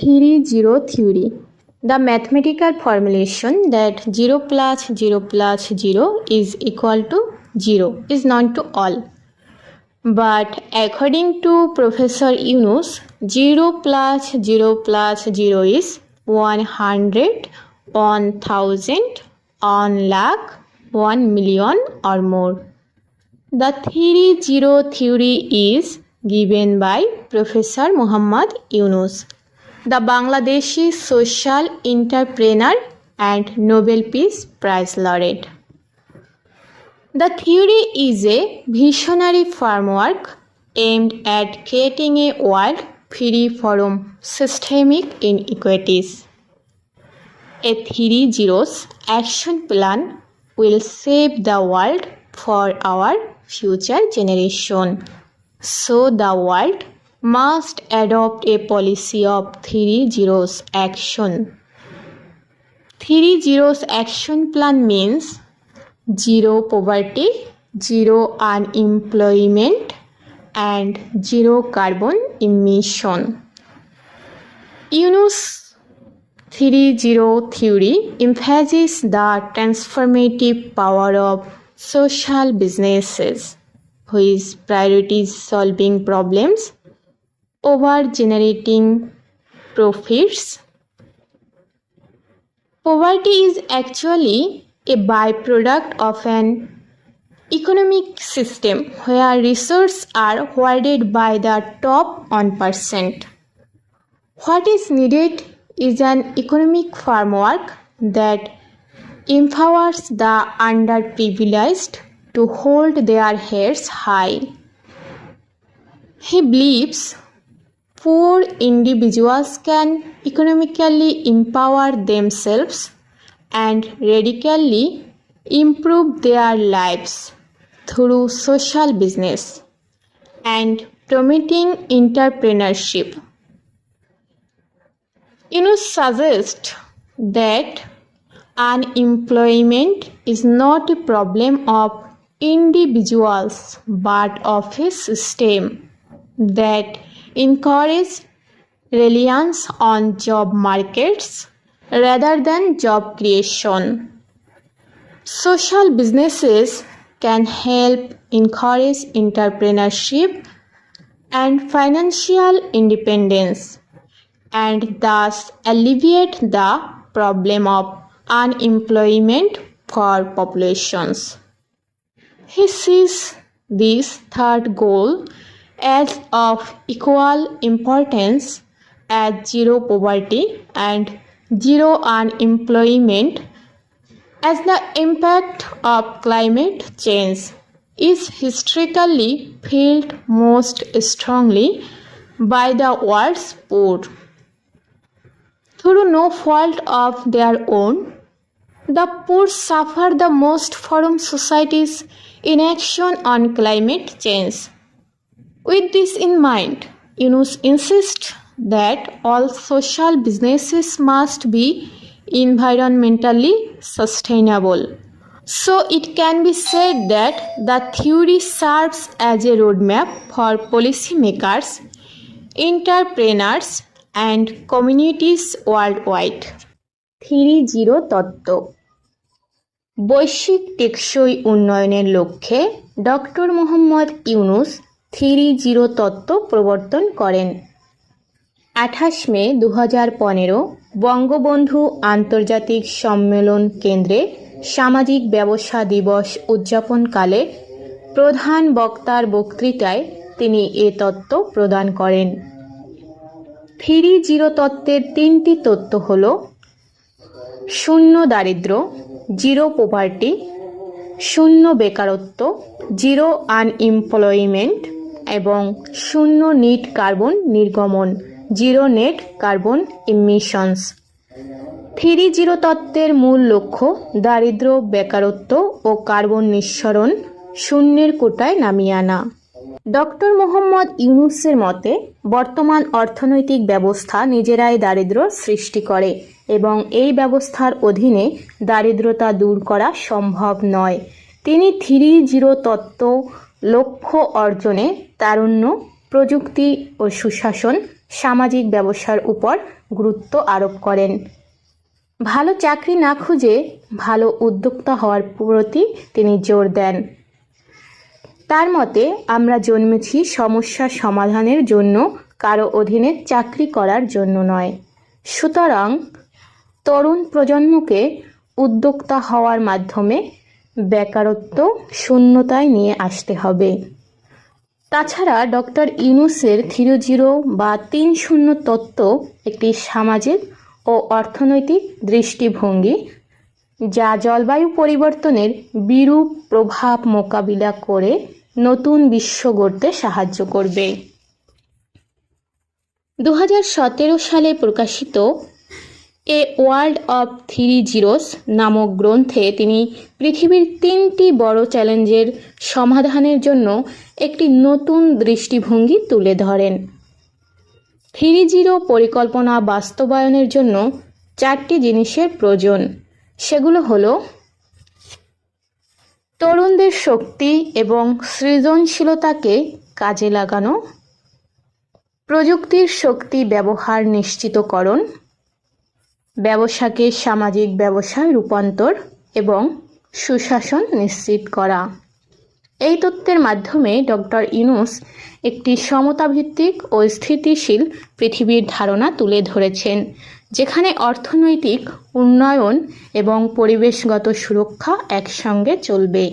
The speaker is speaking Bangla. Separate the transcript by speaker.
Speaker 1: Three zero theory the mathematical formulation that 0 plus 0 plus 0 is equal to 0 is known to all. But according to Professor Yunus, 0 plus 0 plus 0 is 100, 1000, 1 lakh, 1 million or more. The theory 0 theory is given by Professor Muhammad Yunus. the Bangladeshi social entrepreneur and Nobel Peace Prize laureate. The theory is a visionary framework aimed at creating a world free from systemic inequities. A theory zero's action plan will save the world for our future generation, so the world must adopt a policy of three zeros action. Three zeros action plan means zero poverty, zero unemployment, and zero carbon emission. UNUS 3.0 theory emphasizes the transformative power of social businesses, which priorities solving problems over generating profits. Poverty is actually a byproduct of an economic system where resources are hoarded by the top 1%. What is needed is an economic framework that empowers the underprivileged to hold their heads high. He believes poor individuals can economically empower themselves and radically improve their lives through social business and promoting entrepreneurship. You know, suggest that unemployment is not a problem of individuals but of a system that encourage reliance on job markets rather than job creation. Social businesses can help encourage entrepreneurship and financial independence and thus alleviate the problem of unemployment for populations. He sees this third goal as of equal importance as zero poverty and zero unemployment as the impact of climate change is historically felt most strongly by the world's poor. Through no fault of their own, the poor suffer the most from society's inaction on climate change. With this in mind, Yunus insists that all social businesses must be environmentally sustainable. So it can be said that the theory serves as a roadmap for policymakers, entrepreneurs, and communities worldwide. Three zero তত্ত্ব বৈশ্বিক টেকসই উন্নয়নের লক্ষ্যে doctor Mohammad Yunus three zero তত্ত্ব প্রবর্তন করেন আঠাশ মে দু হাজার পনেরো বঙ্গবন্ধু আন্তর্জাতিক সম্মেলন কেন্দ্রে সামাজিক ব্যবসা দিবস উদযাপনকালে প্রধান বক্তার বক্তৃতায় তিনি এ তত্ত্ব প্রদান করেন থ্রি জিরো তত্ত্বের তিনটি তত্ত্ব হল শূন্য দারিদ্র জিরো পোভার্টি শূন্য বেকারত্ব জিরো আনএমপ্লয়মেন্ট এবং শূন্য নিট কার্বন নির্গমন zero net carbon emissions three zero তত্ত্বের মূল লক্ষ্য দারিদ্র বেকারত্ব ও কার্বন নিঃসরণ শূন্যের কোটায় নামিয়ে আনা ডক্টর মোহাম্মদ ইউনুসের মতে বর্তমান অর্থনৈতিক ব্যবস্থা নিজেরাই দারিদ্র সৃষ্টি করে এবং এই ব্যবস্থার অধীনে দারিদ্রতা দূর করা সম্ভব নয় তিনি থ্রি জিরো তত্ত্ব লক্ষ্য অর্জনে তারুণ্য প্রযুক্তি ও সুশাসন সামাজিক ব্যবসার উপর গুরুত্ব আরোপ করেন ভালো চাকরি না খুঁজে ভালো উদ্যোক্তা হওয়ার প্রতি তিনি জোর দেন তার মতে আমরা জন্মেছি সমস্যা সমাধানের জন্য কারো অধীনে চাকরি করার জন্য নয় সুতরাং তরুণ প্রজন্মকে উদ্যোক্তা হওয়ার মাধ্যমে বেকারত্ব শূন্যতায় নিয়ে আসতে হবে তাছাড়া ডক্টর ইউনুসের থ্রি জিরো বা তিন শূন্য তত্ত্ব একটি সামাজিক ও অর্থনৈতিক দৃষ্টিভঙ্গি যা জলবায়ু পরিবর্তনের বিরূপ প্রভাব মোকাবিলা করে নতুন বিশ্ব গড়তে সাহায্য করবে দু সালে প্রকাশিত a world of three zeros নামক গ্রন্থে তিনি পৃথিবীর তিনটি বড় চ্যালেঞ্জের সমাধানের জন্য একটি নতুন দৃষ্টিভঙ্গি তুলে ধরেন থ্রি জিরো পরিকল্পনা বাস্তবায়নের জন্য চারটি জিনিসের প্রয়োজন সেগুলো হলো তরুণদের শক্তি এবং সৃজনশীলতাকে কাজে লাগানো প্রযুক্তির শক্তি ব্যবহার নিশ্চিতকরণ ব্যবসাকে সামাজিক ব্যবসায় রূপান্তর এবং সুশাসন নিশ্চিত করা এই তত্ত্বের মাধ্যমে ডক্টর ইনুস একটি সমতাভিত্তিক ও স্থিতিশীল পৃথিবীর ধারণা তুলে ধরেছেন যেখানে অর্থনৈতিক উন্নয়ন এবং পরিবেশগত সুরক্ষা একসঙ্গে চলবে